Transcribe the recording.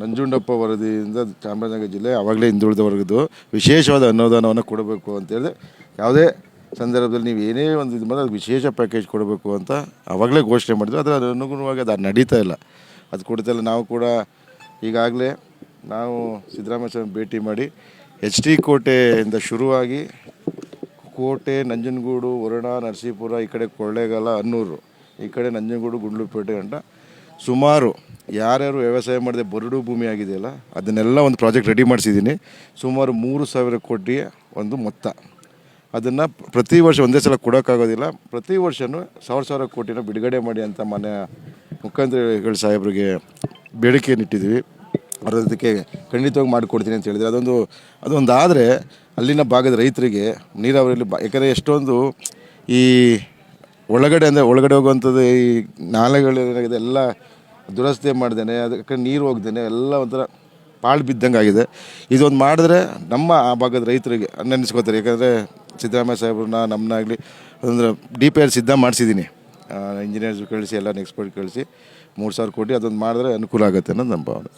ನಂಜುಂಡಪ್ಪ ವರದಿಯಿಂದ ಚಾಮರಾಜನಗರ ಜಿಲ್ಲೆ ಆವಾಗಲೇ ಹಿಂದುಳಿದ ವರ್ಗದ್ದು ವಿಶೇಷವಾದ ಅನುದಾನವನ್ನು ಕೊಡಬೇಕು ಅಂತೇಳಿದ್ರೆ ಯಾವುದೇ ಸಂದರ್ಭದಲ್ಲಿ ನೀವು ಏನೇ ಒಂದು ಇದು ಮಾಡಿದ್ರೆ ವಿಶೇಷ ಪ್ಯಾಕೇಜ್ ಕೊಡಬೇಕು ಅಂತ ಆವಾಗಲೇ ಘೋಷಣೆ ಮಾಡಿದ್ರು. ಅದರ ಅನುಗುಣವಾಗಿ ಅದು ನಡೀತಾ ಇಲ್ಲ. ಅದು ಕೊಡ್ತಾ ಇಲ್ಲ. ನಾವು ಕೂಡ ಈಗಾಗಲೇ ನಾವು ಸಿದ್ದರಾಮಯ್ಯ ಸ್ವಾಮಿ ಭೇಟಿ ಮಾಡಿ ಎಚ್ ಡಿ ಕೋಟೆಯಿಂದ ಶುರುವಾಗಿ ಕೋಟೆ, ನಂಜನಗೂಡು ವರುಣ ನರಸೀಪುರ ಈ ಕಡೆ ಕೊಳ್ಳೇಗಾಲ, ಅನ್ನೂರು ಈ ಕಡೆ ನಂಜನಗೂಡು, ಗುಂಡ್ಲುಪೇಟೆ ಗಂಟ ಸುಮಾರು ಯಾರ್ಯಾರು ವ್ಯವಸಾಯ ಮಾಡದೆ ಬರಡು ಭೂಮಿ ಆಗಿದೆಯಲ್ಲ, ಅದನ್ನೆಲ್ಲ ಒಂದು ಪ್ರಾಜೆಕ್ಟ್ ರೆಡಿ ಮಾಡಿಸಿದ್ದೀನಿ. ಸುಮಾರು ಮೂರು ಸಾವಿರ ಕೋಟಿ ಒಂದು ಮೊತ್ತ. ಅದನ್ನು ಪ್ರತಿ ವರ್ಷ ಒಂದೇ ಸಲ ಕೊಡೋಕ್ಕಾಗೋದಿಲ್ಲ. ಪ್ರತಿ ವರ್ಷವೂ ಸಾವಿರ ಸಾವಿರ ಕೋಟಿನ ಬಿಡುಗಡೆ ಮಾಡಿ ಅಂತ ಮನೆ ಮುಖ್ಯಮಂತ್ರಿಗಳ ಸಾಹೇಬರಿಗೆ ಬೇಡಿಕೆಯನ್ನು ಇಟ್ಟಿದ್ವಿ ಅವ್ರು ಅದಕ್ಕೆ ಖಂಡಿತವಾಗಿ ಮಾಡಿಕೊಡ್ತೀನಿ ಅಂತ ಹೇಳಿದ್ರೆ. ಅದೊಂದು ಅದೊಂದು ಆದರೆ ಅಲ್ಲಿನ ಭಾಗದ ರೈತರಿಗೆ ನೀರಾವರಿಯಲ್ಲಿ ಬಾ ಯಾಕಂದರೆ ಎಷ್ಟೊಂದು ಈ ಒಳಗಡೆ ಅಂದರೆ ಒಳಗಡೆ ಹೋಗುವಂಥದ್ದು ಈ ನಾಲೆಗಳು, ಇದೆಲ್ಲ ದುರಸ್ತಿ ಮಾಡ್ದೇನೆ, ಅದಕ್ಕೆ ನೀರು ಹೋಗ್ದೇನೆ, ಎಲ್ಲ ಒಂಥರ ಪಾಳು ಬಿದ್ದಂಗೆ ಆಗಿದೆ. ಇದೊಂದು ಮಾಡಿದ್ರೆ ನಮ್ಮ ಆ ಭಾಗದ ರೈತರಿಗೆ ನೆನೆಸ್ಕೋತಾರೆ ಯಾಕಂದರೆ ಸಿದ್ದರಾಮಯ್ಯ ಸಾಹೇಬ್ರನ್ನ ನಮ್ಮನ್ನಾಗಲಿ ಅಂದರೆ ಡಿ ಪಿ ಆರ್ ಸಿದ್ಧ ಮಾಡಿಸಿದ್ದೀನಿ. ಇಂಜಿನಿಯರ್ಸ್ ಕಳಿಸಿ ಎಲ್ಲ ಎಕ್ಸ್ಪರ್ಟ್ ಕಳಿಸಿ, ಮೂರು ಸಾವಿರ ಕೋಟಿ ಅದೊಂದು ಮಾಡಿದ್ರೆ ಅನುಕೂಲ ಆಗುತ್ತೆ ಅನ್ನೋದು ನಮ್ಮ ಭಾವನೆ.